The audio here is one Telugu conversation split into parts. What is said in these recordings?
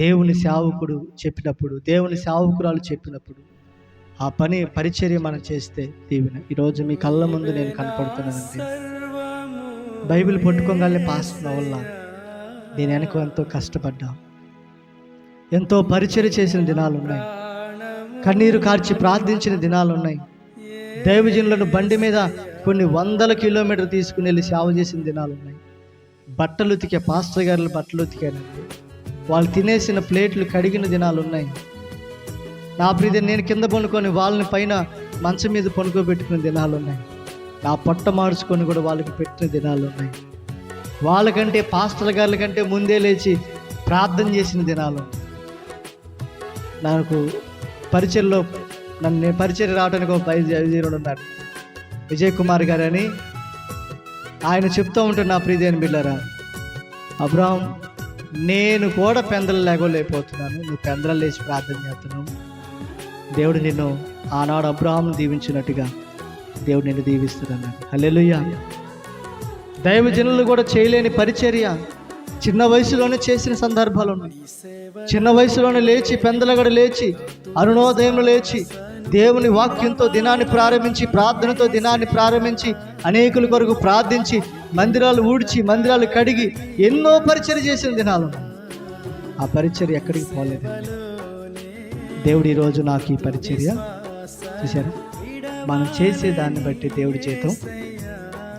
దేవుని సేవకుడు చెప్పినప్పుడు దేవుని సేవకురాలు చెప్పినప్పుడు ఆ పని పరిచర్య మనం చేస్తే దీవెన. ఈరోజు మీ కళ్ళ ముందు నేను కనపడుతున్నానండి బైబిల్ పట్టుకోగానే పాస్ వల్ల నేను వెనక ఎంతో కష్టపడ్డా. ఎంతో పరిచర్య చేసిన దినాలు ఉన్నాయి కన్నీరు కార్చి ప్రార్థించిన దినాలు ఉన్నాయి దైవజనులను బండి మీద కొన్ని వందల కిలోమీటర్ తీసుకుని వెళ్ళి సేవ చేసిన దినాలు ఉన్నాయి బట్టలు ఉతికే పాస్టర్ గారులు బట్టలు ఉతికానండి. వాళ్ళు తినేసిన ప్లేట్లు కడిగిన దినాలు ఉన్నాయి నా ప్రీతి నేను కింద పనుకొని వాళ్ళని పైన మంచం మీద పనుకోబెట్టుకున్న దినాలు ఉన్నాయి నా పొట్ట మార్చుకొని కూడా వాళ్ళకి పెట్టిన దినాలు ఉన్నాయి వాళ్ళకంటే పాస్టర్ గారుల కంటే ముందే లేచి ప్రార్థన చేసిన దినాలు. నాకు పరిచయలో నన్ను పరిచయం రావడానికి ఒక పై విజయనుడు ఉన్నాడు విజయ్ కుమార్ గారని. ఆయన చెప్తూ ఉంటాడు నా ప్రీతి అని బిళ్ళరా అబ్రాహం నేను కూడా పెందలు లేకపోతున్నాను నువ్వు పెందలు లేచి ప్రార్థన చేస్తున్నావు. దేవుడు నిన్ను ఆనాడు అబ్రాహ్మను దీవించినట్టుగా దేవుడు నిన్ను దీవిస్తున్నాడు. హల్లెలూయా. దైవజనులు కూడా చేయలేని పరిచర్య చిన్న వయసులోనే చేసిన సందర్భాలు ఉన్నాయి. చిన్న వయసులోనే లేచి పెందలగడ లేచి అరుణోదయంలో లేచి దేవుని వాక్యంతో దినాన్ని ప్రారంభించి ప్రార్థనతో దినాన్ని ప్రారంభించి అనేకుల కొరకు ప్రార్థించి మందిరాలు ఊడ్చి మందిరాలు కడిగి ఎన్నో పరిచర్య చేసిన దినాలు. ఆ పరిచర్య ఎక్కడికి పోలేదు. దేవుడు ఈరోజు నాకు ఈ పరిచర్య చూశారు? మనం చేసే దాన్ని బట్టి దేవుడి చేతం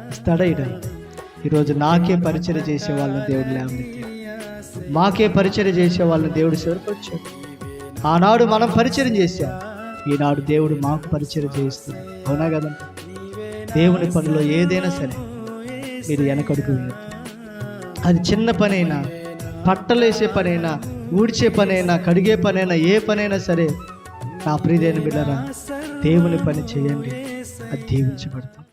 ఇస్తాడా ఈరోజు నాకే పరిచర్య చేసే వాళ్ళని దేవుడు లేవనెత్తాడు. మాకే పరిచర్య చేసే వాళ్ళని దేవుడు చేరుకొచ్చాడు. ఆనాడు మనం పరిచయం చేశాం. ఈనాడు దేవుడు మాకు పరిచయం చేయిస్తుంది అవునా కదా? దేవుని పనిలో ఏదైనా సరే మీరు వెనకడుగు అది చిన్న పనైనా పట్టలేసే పనైనా ఊడ్చే పనైనా కడిగే పనైనా ఏ పనైనా సరే నా ప్రియదైన బిడ్డరా దేవుని పని చేయండి. అది దీవించబడతాం